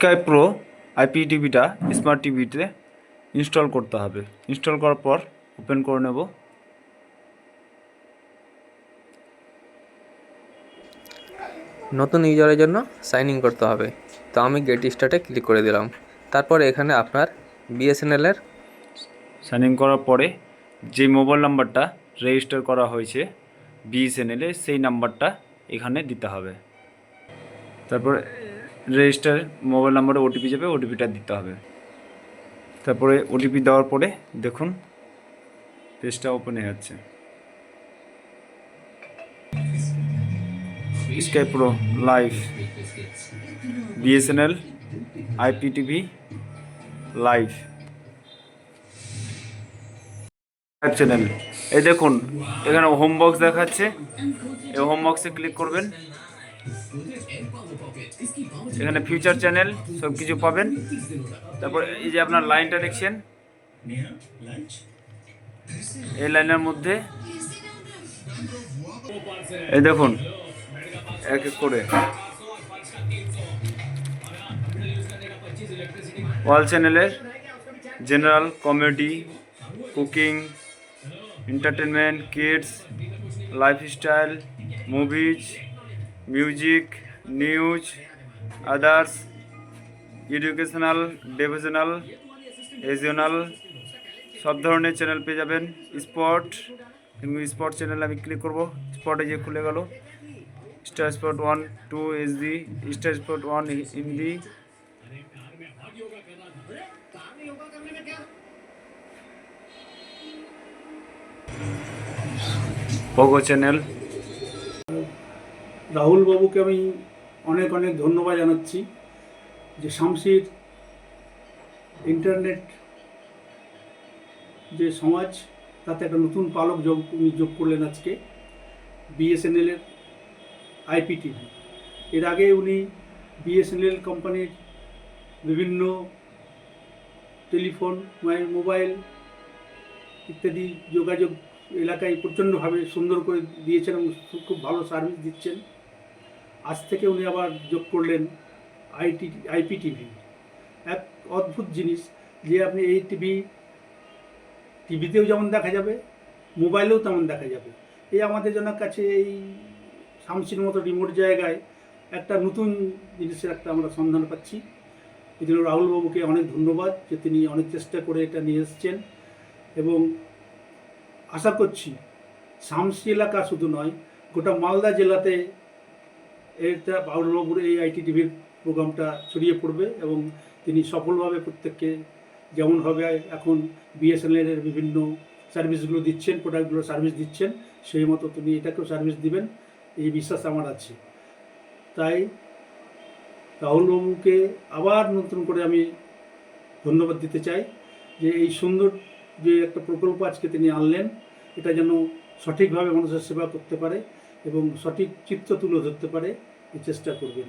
Sky Pro IP টিভিটা smart টিভিতে install করতে হবে। ইনস্টল করার পর ওপেন করে নেব। নতুন ইউজারের জন্য সাইন ইন করতে হবে। তো আমি গেট স্টার্টে ক্লিক করে দিলাম। তারপর এখানে আপনার বিএসএনএলের সাইন ইন করার পরে যে মোবাইল নাম্বারটা রেজিস্টার করা হয়েছে বিএসএনএলে সেই নাম্বারটা এখানে দিতে হবে। তারপর রেজিস্টার মোবাইল নাম্বারে ওটিপি যাবে ওটিপিটা দিতে হবে। তারপরে ওটিপি দেওয়ার পরে দেখুন পেজটা ওপেন হয়ে যাচ্ছে। Sky Pro live BSNL IPTV live live channel এই দেখুন, এখানে হোম বক্স দেখাচ্ছে। এই হোম বক্সে ক্লিক করবেন। এখানে ফিউচার চ্যানেল সব কিছু পাবেন। তারপর এই যে আপনার লাইনটা দেখছেন, এই লাইনের মধ্যে। এই দেখুন, এক এক করে। ওয়াল চ্যানেলের general comedy cooking entertainment kids lifestyle movies music, news, others, educational, divisional, regional, সব ধরনের চ্যানেল পেয়ে যাবেন। স্পট কিন্তু স্পট চ্যানেল আমি ক্লিক করব। স্পটে যে খুলে গেল। Star Spot one two HD Star Spot one Hindi Pogo channel Rahul বাবুকে আমি অনেক অনেক ধন্যবাদ জানাচ্ছি যে শামসির ইন্টারনেট যে সমাজ, তাতে একটা নতুন পালক যোগ, উনি যোগ করলেন আজকে বিএসএনএলের আইপিটিভি এর আগে উনি বিএসএনএল কোম্পানির বিভিন্ন টেলিফোন, মোবাইল ইত্যাদি যোগাযোগ এলাকায় প্রচণ্ডভাবে সুন্দর করে দিয়েছেন এবং খুব ভালো সার্ভিস দিচ্ছেন। আজ থেকে উনি আবার যোগ করলেন আইটি, আইপিটিভি। এক অদ্ভুত জিনিস যে আপনি এই টিভি, টিভিতেও যেমন দেখা যাবে, মোবাইলেও তেমন দেখা যাবে। এই আমাদের জন্য কাছে এই শামসির মতো রিমোট জায়গায় একটা নতুন জিনিসের একটা আমরা সন্ধান পাচ্ছি। এই জন্য রাহুলবাবুকে অনেক ধন্যবাদ যে তিনি অনেক চেষ্টা করে এটা নিয়ে এসছেন এবং আশা করছি শামসি এলাকা শুধু নয়, গোটা মালদা জেলাতে এটা বাউলবাবুর এই আইটি টিভির প্রোগ্রামটা ছড়িয়ে পড়বে এবং তিনি সফলভাবে প্রত্যেককে যেমনভাবে এখন বিএসএনএলের বিভিন্ন সার্ভিসগুলো দিচ্ছেন, প্রোডাক্টগুলো সার্ভিস দিচ্ছেন, সেই মতো তিনি এটাকেও সার্ভিস দিবেন, এই বিশ্বাস আমার আছে। তাই রাহুলবাবুকে আবার নতুন করে আমি ধন্যবাদ দিতে চাই যে এই সুন্দর যে একটা প্রকল্প আজকে তিনি আনলেন, এটা যেন সঠিকভাবে মানুষের সেবা করতে পারে। এবং সঠিক চিত্র তুলে ধরতে পারে চেষ্টা করবেন।